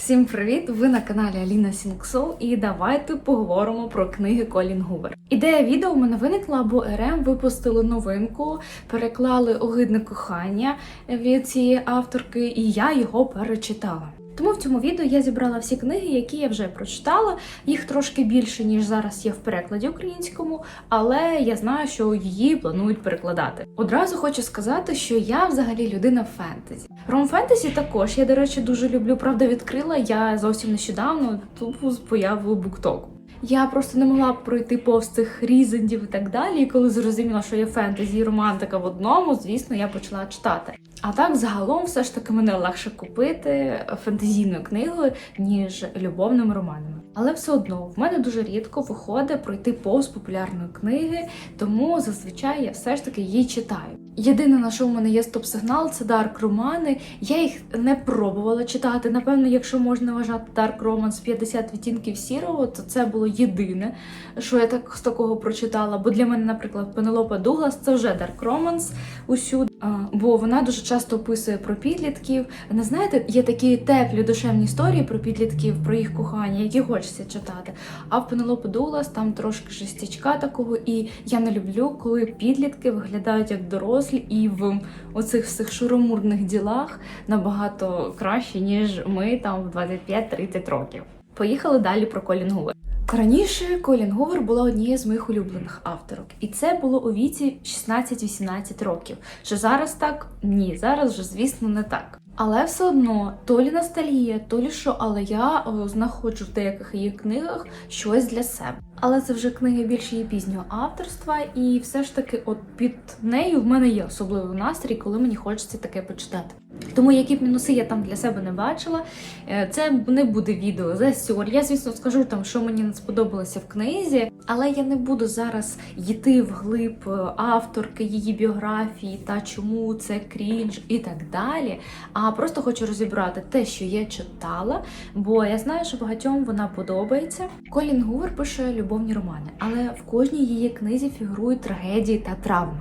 Всім привіт! Ви на каналі Аліна Сінксол і давайте поговоримо про книги Колін Гувер. Ідея відео у мене виникла, бо РМ випустили новинку, переклали огидне кохання від цієї авторки, і я його перечитала. Тому в цьому відео я зібрала всі книги, які я вже прочитала. Їх трошки більше, ніж зараз є в перекладі українському, але я знаю, що її планують перекладати. Одразу хочу сказати, що я взагалі людина фентезі. Ром фентезі також я, до речі, дуже люблю. Правда, відкрила я зовсім нещодавно тупо з появою буктоку. Я просто не могла пройти повз цих різендів і так далі. І коли зрозуміла, що є фентезі і романтика в одному, звісно, я почала читати. А так, загалом, все ж таки мене легше купити фентезійною книгою, ніж любовними романами. Але все одно в мене дуже рідко виходить пройти повз популярної книги, тому зазвичай я все ж таки її читаю. Єдине, на що в мене є стоп-сигнал, це дарк романи. Я їх не пробувала читати. Напевно, якщо можна вважати дарк роман з 50 відтінків сірого, то це було єдине, що я так з такого прочитала. Бо для мене, наприклад, Пенелопа Дуглас це вже дарк романс усюди, бо вона дуже часто описує про підлітків. Не знаєте, є такі теплі душевні історії про підлітків, про їх кохання, які хочеться читати. А в Пенелопи Дуглас там трошки жестячка такого, і я не люблю, коли підлітки виглядають як дорослі і в оцих всіх шуромурних ділах набагато краще, ніж ми там в 25-30 років. Поїхали далі про Колін Гувер. Раніше Колін Гувер була однією з моїх улюблених авторок, і це було у віці 16-18 років. Що зараз так? Ні, зараз вже, звісно, не так. Але все одно то лі ностальгія, то лі що, але я о, знаходжу в деяких її книгах щось для себе. Але це вже книги більш її пізнього авторства, і все ж таки, от під нею в мене є особливий настрій, коли мені хочеться таке почитати. Тому які б мінуси я там для себе не бачила, е, це не буде відео за сьор. Я, звісно, скажу там, що мені не сподобалося в книзі, але я не буду зараз йти вглиб е, авторки, її біографії та чому це крінж і так далі. А просто хочу розібрати те, що я читала, бо я знаю, що багатьом вона подобається. Колін Гувер пише любовні романи, але в кожній її книзі фігурують трагедії та травми.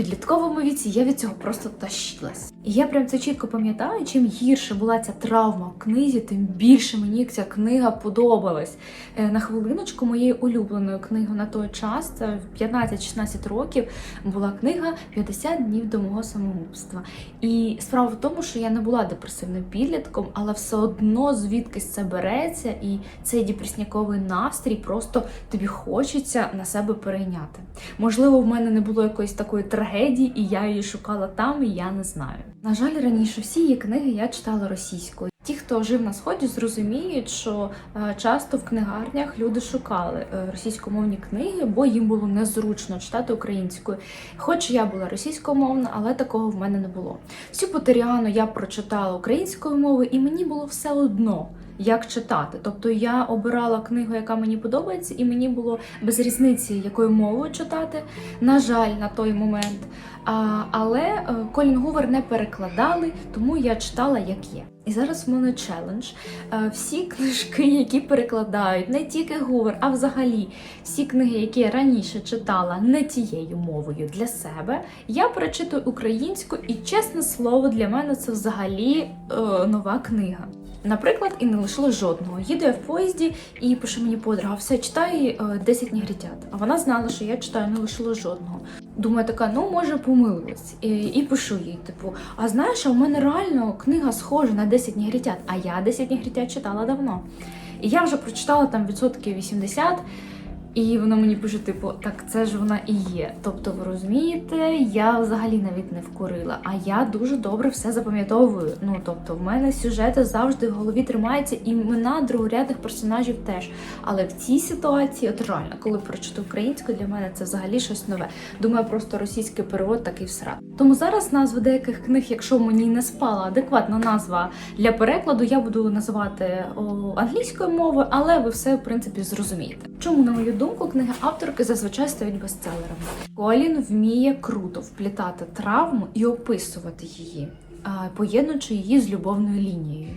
Підлітковому віці я від цього просто тащилась. І я прям це чітко пам'ятаю, чим гірше була ця травма в книзі, тим більше мені ця книга подобалась. Е, На хвилиночку моєю улюбленою книгою на той час, це в 15-16 років, була книга «50 днів до мого самогубства. І справа в тому, що я не була депресивним підлітком, але все одно звідкись це береться, і цей депресняковий настрій просто тобі хочеться на себе перейняти. Можливо, в мене не було якоїсь такої трагедії, і я її шукала там, і я не знаю. На жаль, раніше всі її книги я читала російською. Ті, хто жив на сході, зрозуміють, що е, часто в книгарнях люди шукали е, російськомовні книги, бо їм було незручно читати українською. Хоч я була російськомовна, але такого в мене не було. Всю Потеріану я прочитала українською мовою, і мені було все одно. Як читати, тобто я обирала книгу, яка мені подобається, і мені було без різниці, якою мовою читати. На жаль, на той момент. А, але е, Колін Гувер не перекладали, тому я читала як є. І зараз в мене челендж. Е, Всі книжки, які перекладають не тільки Гувер, а взагалі всі книги, які я раніше читала не тією мовою для себе, я перечитую українською, і чесне слово, для мене це взагалі е, нова книга. Наприклад, і не лишилось жодного. Їду я в поїзді і пише мені подруга, все читай е, 10 негритят. А вона знала, що я читаю, не лишилось жодного. Думаю, така, ну може помилилась. І, і пишу їй, типу, а знаєш, а у мене реально книга схожа на 10 негритят, а я 10 негритят читала давно. І я вже прочитала там відсотків 80. І вона мені пише, типу, так це ж вона і є. Тобто, ви розумієте, я взагалі навіть не вкурила, а я дуже добре все запам'ятовую. Ну тобто, в мене сюжети завжди в голові тримаються, імена другорядних персонажів теж. Але в цій ситуації, от реально, коли прочитаю українською, для мене це взагалі щось нове. Думаю, просто російський перевод такий всрат. Тому зараз назви деяких книг, якщо мені не спала адекватна назва для перекладу, я буду називати англійською мовою, але ви все в принципі зрозумієте. Чому, на мою думку, книги авторки зазвичай стають бестселерами. Колін вміє круто вплітати травму і описувати її. поєднуючи її з любовною лінією.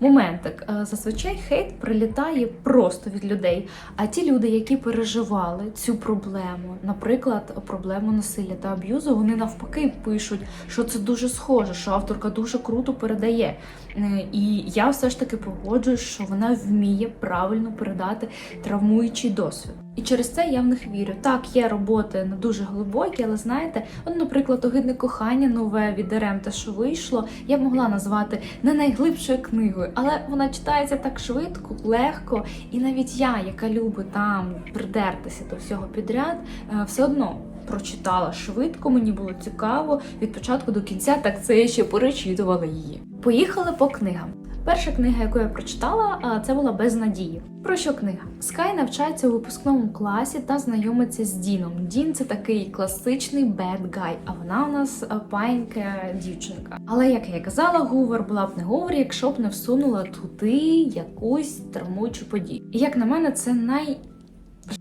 Моментик, е, зазвичай хейт прилітає просто від людей. А ті люди, які переживали цю проблему, наприклад, проблему насилля та аб'юзу, вони навпаки пишуть, що це дуже схоже, що авторка дуже круто передає. Е, І я все ж таки погоджуюсь, що вона вміє правильно передати травмуючий досвід. І через це я в них вірю. Так, є роботи не дуже глибокі, але знаєте, от, наприклад, огидне кохання нове від ДРМ, те, що вийшло, я б могла назвати не найглибшою книгою, але вона читається так швидко, легко, і навіть я, яка любить там придертися до всього підряд, е, все одно. Прочитала швидко, мені було цікаво від початку до кінця, так це я ще перечитувала її. Поїхали по книгам. Перша книга, яку я прочитала, це була без надії. Про що книга? Скай навчається у випускному класі та знайомиться з Діном. Дін це такий класичний bad guy, а вона у нас панька дівчинка. Але як я казала, Гувер була б не Гувер, якщо б не всунула туди якусь травмуючу подію. І як на мене, це най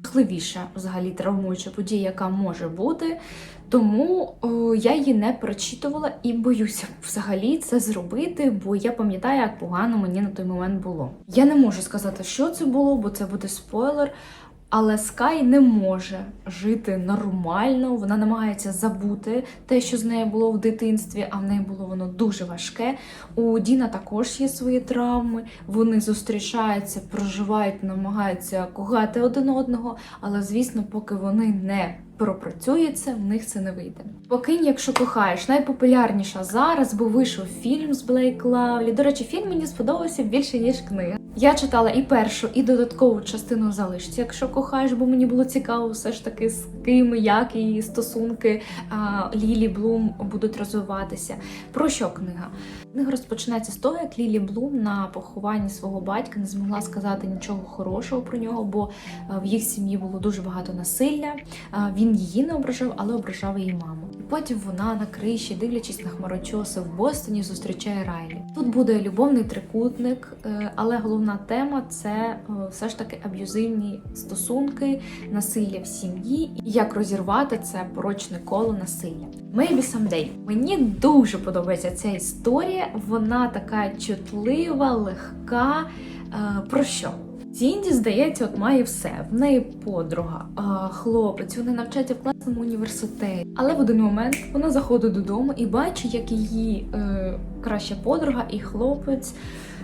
жахливіша взагалі травмуюча подія, яка може бути. Тому о, я її не прочитувала і боюся взагалі це зробити, бо я пам'ятаю, як погано мені на той момент було. Я не можу сказати, що це було, бо це буде спойлер. Але Скай не може жити нормально. Вона намагається забути те, що з нею було в дитинстві, а в неї було воно дуже важке. У Діна також є свої травми. Вони зустрічаються, проживають, намагаються кохати один одного. Але звісно, поки вони не пропрацюються, в них це не вийде. Покинь, якщо кохаєш, найпопулярніша зараз, бо вийшов фільм з Блейк Лавлі. До речі, фільм мені сподобався більше ніж книга. Я читала і першу, і додаткову частину залишці, якщо кохаєш, бо мені було цікаво все ж таки з ким, як і стосунки а, Лілі Блум будуть розвиватися. Про що книга? Книга розпочинається з того, як Лілі Блум на похованні свого батька не змогла сказати нічого хорошого про нього, бо в їх сім'ї було дуже багато насилля. Він її не ображав, але ображав її маму. Потім вона на криші, дивлячись на хмарочоси в Бостоні, зустрічає Райлі. Тут буде любовний трикутник, е, але головна тема це е, все ж таки аб'юзивні стосунки, насилля в сім'ї і як розірвати це порочне коло насилля. Maybe someday. Мені дуже подобається ця історія. Вона така чутлива, легка. Е, Про що? Сінді, здається, от має все. В неї подруга, а, хлопець, вони навчаються в класному університеті. Але в один момент вона заходить додому і бачить, як її е, краща подруга і хлопець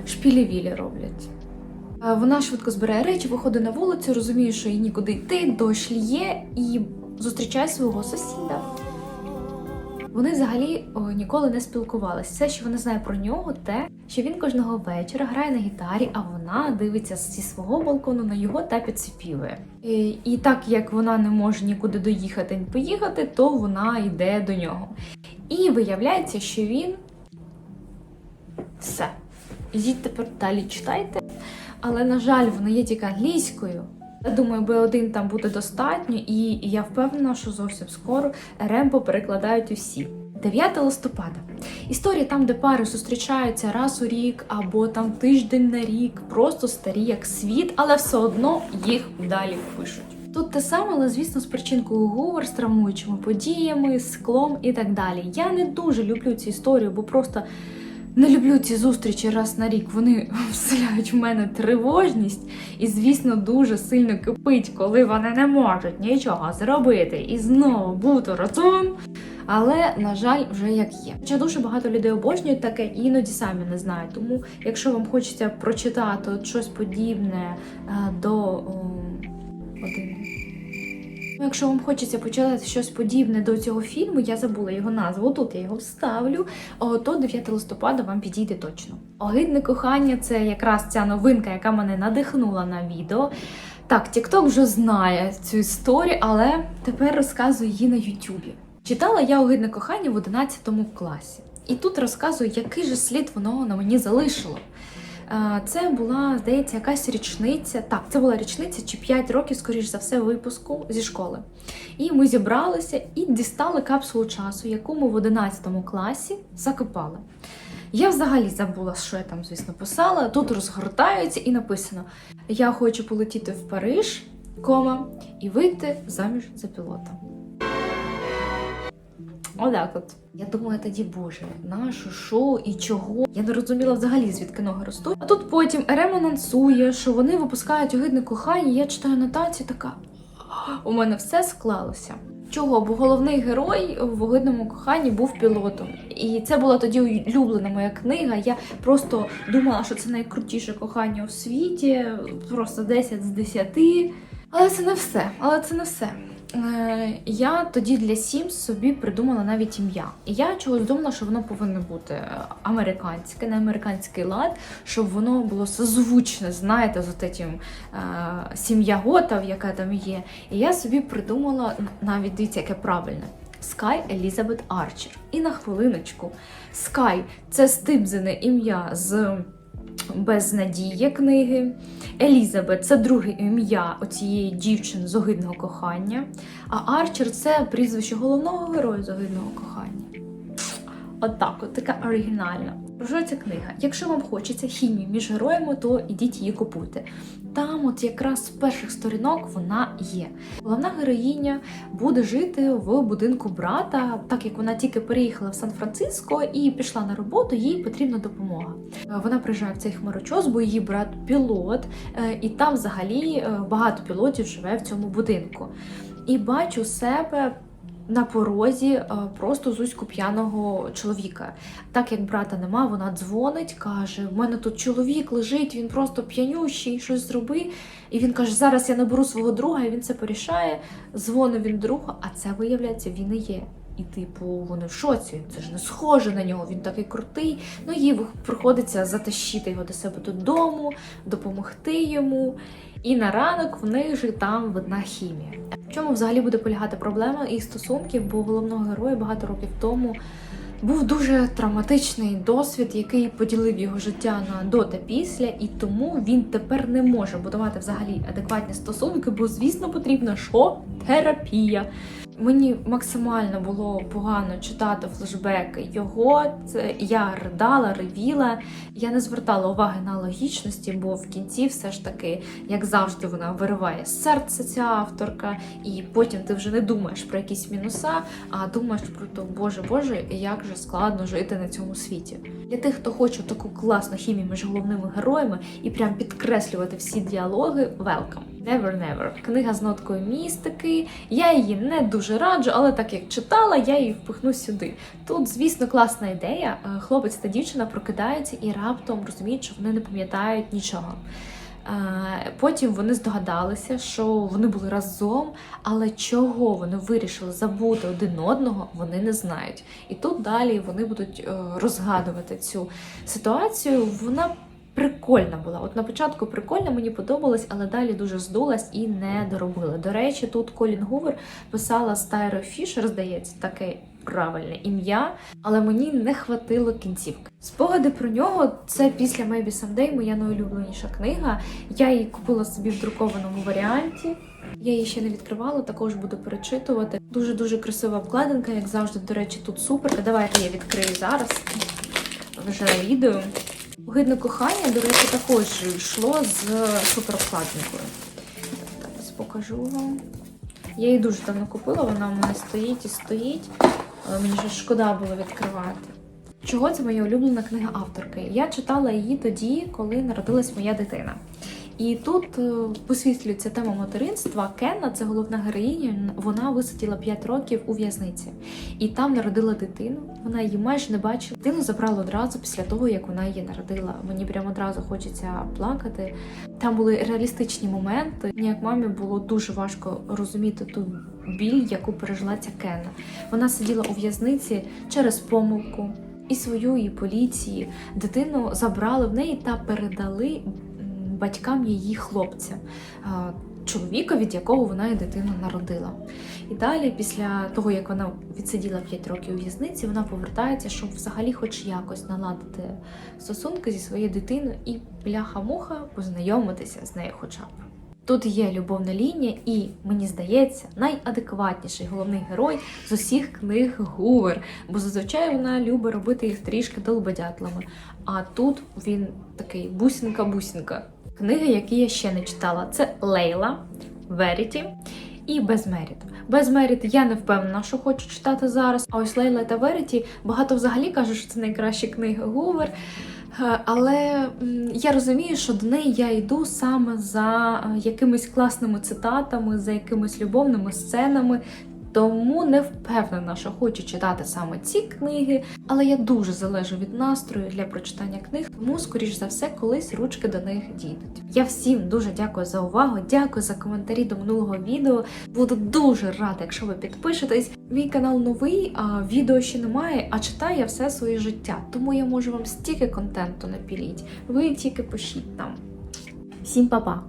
шпілі-вілі роблять. Вона швидко збирає речі, виходить на вулицю, розуміє, що їй нікуди йти, дощ лє і зустрічає свого сусіда. Вони взагалі о, ніколи не спілкувалися. Все, що вона знає про нього, те, що він кожного вечора грає на гітарі, а вона дивиться зі свого балкону на його та підсипівує. І, і так як вона не може нікуди доїхати ні поїхати, то вона йде до нього. І виявляється, що він все. Ідіть тепер далі читайте. Але, на жаль, вона є тільки англійською. Я думаю, B1 там буде достатньо, і я впевнена, що зовсім скоро рембо перекладають усі. 9 листопада. Історія там, де пари зустрічаються раз у рік або там тиждень на рік, просто старі як світ, але все одно їх далі пишуть. Тут те саме, але звісно, з причинкою Гувер, з травмуючими подіями, склом і так далі. Я не дуже люблю цю історію, бо просто не люблю ці зустрічі раз на рік. Вони вселяють в мене тривожність, і, звісно, дуже сильно кипить, коли вони не можуть нічого зробити і знову бути разом. Але, на жаль, вже як є. Хоча дуже багато людей обожнюють таке іноді самі не знають. Тому, якщо вам хочеться прочитати от щось подібне е, до один. Якщо вам хочеться почитати щось подібне до цього фільму, я забула його назву, тут я його вставлю, то 9 листопада вам підійде точно. Огидне кохання це якраз ця новинка, яка мене надихнула на відео. Так, TikTok вже знає цю історію, але тепер розказую її на Ютубі. Читала я огидне кохання в 11 класі. І тут розказую, який же слід воно на мені залишило. Е, Це була, здається, якась річниця. Так, це була річниця чи 5 років, скоріш за все, випуску зі школи. І ми зібралися і дістали капсулу часу, яку ми в 11 класі закопали. Я взагалі забула, що я там, звісно, писала. Тут розгортаються і написано: Я хочу полетіти в Париж, кома, і вийти заміж за пілота. Отак от. Я думаю, тоді, боже, нашу, що і чого. Я не розуміла взагалі, звідки ноги ростуть. А тут потім Ерем анонсує, що вони випускають огидне кохання. Я читаю нотацію, така у мене все склалося. Чого? Бо головний герой в огидному коханні був пілотом. І це була тоді улюблена моя книга. Я просто думала, що це найкрутіше кохання у світі, просто 10 з 10. Але це не все. Але це не все. Е, Я тоді для Sims собі придумала навіть ім'я. І я чогось думала, що воно повинно бути е, американське, на американський лад, щоб воно було созвучне, знаєте, з отим е, сім'я Готов, яка там є. І я собі придумала навіть дивіться, яке правильне. Скай Елізабет Арчер. І на хвилиночку. Скай це стибзене ім'я з Безнадія книги. Елізабет це друге ім'я оцієї дівчини з огидного кохання. А Арчер це прізвище головного героя з огидного кохання. Отак, от така оригінальна. Про що ця книга? Якщо вам хочеться хімії між героями, то ідіть її купуйте. Там, от якраз з перших сторінок, вона є. Головна героїня буде жити в будинку брата, так як вона тільки переїхала в Сан-Франциско і пішла на роботу, їй потрібна допомога. Е, Вона приїжджає в цей хмарочос, бо її брат пілот, е, і там взагалі е, багато пілотів живе в цьому будинку. І бачу себе на порозі е, просто зузьку п'яного чоловіка. Так як брата нема, вона дзвонить, каже: в мене тут чоловік лежить, він просто п'янющий, щось зроби. І він каже: зараз я наберу свого друга, і він це порішає. Дзвонив він друга, а це виявляється, він і є. І, типу, вони в шоці, це ж не схоже на нього, він такий крутий. Ну, їй приходиться затащити його до себе додому, допомогти йому. І на ранок в них же там видна хімія. В чому взагалі буде полягати проблема їх стосунків, бо головного героя багато років тому був дуже травматичний досвід, який поділив його життя на до та після, і тому він тепер не може будувати взагалі адекватні стосунки, бо звісно потрібна що терапія. Мені максимально було погано читати флешбеки його. Це я ридала, ревіла. Я не звертала уваги на логічності, бо в кінці все ж таки, як завжди, вона вириває з серця ця авторка, і потім ти вже не думаєш про якісь мінуса, а думаєш про то, боже Боже, як же складно жити на цьому світі. Для тих, хто хоче таку класну хімію між головними героями і прям підкреслювати всі діалоги, welcome. Never Never. Книга з ноткою містики. Я її не дуже раджу, але так як читала, я її впихну сюди. Тут, звісно, класна ідея. Е, Хлопець та дівчина прокидаються і раптом розуміють, що вони не пам'ятають нічого. Е, Потім вони здогадалися, що вони були разом, але чого вони вирішили забути один одного, вони не знають. І тут далі вони будуть е, розгадувати цю ситуацію. Вона прикольна була. От на початку прикольна, мені подобалась, але далі дуже здулась і не доробила. До речі, тут Колін Гувер писала з Тайро Фішер, здається, таке правильне ім'я, але мені не хватило кінцівки. Спогади про нього це після Maybe Someday моя найулюбленіша книга. Я її купила собі в друкованому варіанті. Я її ще не відкривала, також буду перечитувати. Дуже дуже красива обкладинка, як завжди. До речі, тут супер. Давайте я відкрию зараз вже на відео. Огидне кохання, до речі, також йшло з суперобкладинкою. Зараз покажу вам. Я її дуже давно купила, вона в мене стоїть і стоїть. Мені ще шкода було відкривати. Чого це моя улюблена книга авторки? Я читала її тоді, коли народилась моя дитина. І тут е, висвітлюється тема материнства. Кенна, це головна героїня, вона висиділа 5 років у в'язниці і там народила дитину. Вона її майже не бачила. Дитину забрали одразу після того, як вона її народила. Мені прямо одразу хочеться плакати. Там були реалістичні моменти. Мені як мамі було дуже важко розуміти ту біль, яку пережила ця Кенна. Вона сиділа у в'язниці через помилку. І свою, і поліції дитину забрали в неї та передали батькам її хлопця, чоловіка, від якого вона і дитину народила. І далі, після того, як вона відсиділа 5 років у в'язниці, вона повертається, щоб взагалі хоч якось наладити стосунки зі своєю дитиною і бляха-муха познайомитися з нею хоча б. Тут є любовна лінія, і мені здається, найадекватніший головний герой з усіх книг Гувер, бо зазвичай вона любить робити їх трішки долбодятлами. А тут він такий бусінка-бусінка. Книги, які я ще не читала, це Лейла Веріті. і Безмеріт. Безмеріт я не впевнена, що хочу читати зараз. А ось Лейла та Вереті багато взагалі кажуть, що це найкращі книги Гувер. Е, Але я розумію, що до неї я йду саме за е, якимись класними цитатами, за якимись любовними сценами. Тому не впевнена, що хочу читати саме ці книги, але я дуже залежу від настрою для прочитання книг, тому, скоріш за все, колись ручки до них дійдуть. Я всім дуже дякую за увагу, дякую за коментарі до минулого відео. Буду дуже рада, якщо ви підпишетесь. Мій канал новий, а відео ще немає, а читаю я все своє життя, тому я можу вам стільки контенту напіліть. Ви тільки пишіть там. Всім па-па!